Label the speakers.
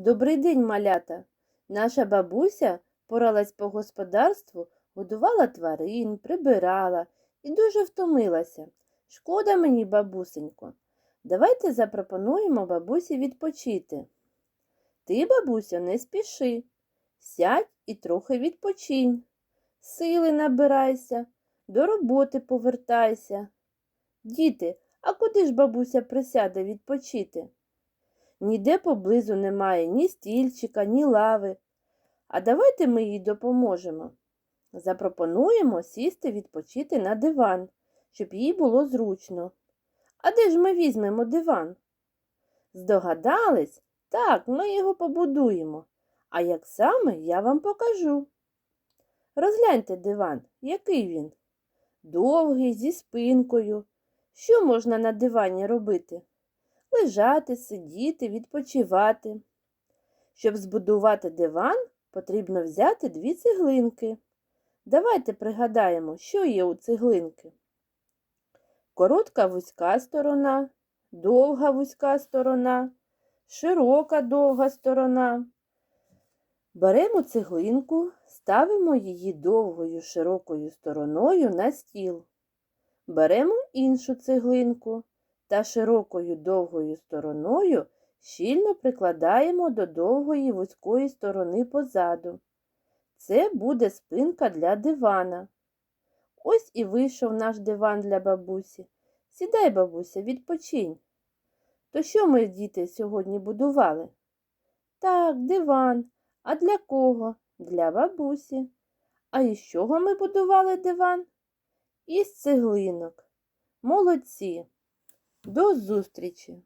Speaker 1: Добрий день, малята! Наша бабуся поралась по господарству, годувала тварин, прибирала і дуже втомилася. Шкода мені, бабусенько. Давайте запропонуємо бабусі відпочити. Ти, бабусю, не спіши. Сядь і трохи відпочинь. Сили набирайся, до роботи повертайся. Діти, а куди ж бабуся присяде відпочити? Ніде поблизу немає ні стільчика, ні лави. А давайте ми їй допоможемо. Запропонуємо сісти відпочити на диван, щоб їй було зручно. А де ж ми візьмемо диван? Здогадались? Так, ми його побудуємо. А як саме я вам покажу. Розгляньте диван, який він? Довгий, зі спинкою. Що можна на дивані робити? Лежати, сидіти, відпочивати. Щоб збудувати диван, потрібно взяти дві цеглинки. Давайте пригадаємо, що є у цеглинки. Коротка вузька сторона, довга вузька сторона, широка довга сторона. Беремо цеглинку, ставимо її довгою широкою стороною на стіл. Беремо іншу цеглинку та широкою довгою стороною щільно прикладаємо до довгої вузької сторони позаду. Це буде спинка для дивана. Ось і вийшов наш диван для бабусі. Сідай, бабуся, відпочинь. То що ми, діти, сьогодні будували? Так, диван. А для кого? Для бабусі. А із чого ми будували диван? Із цеглинок. Молодці. До зустрічі!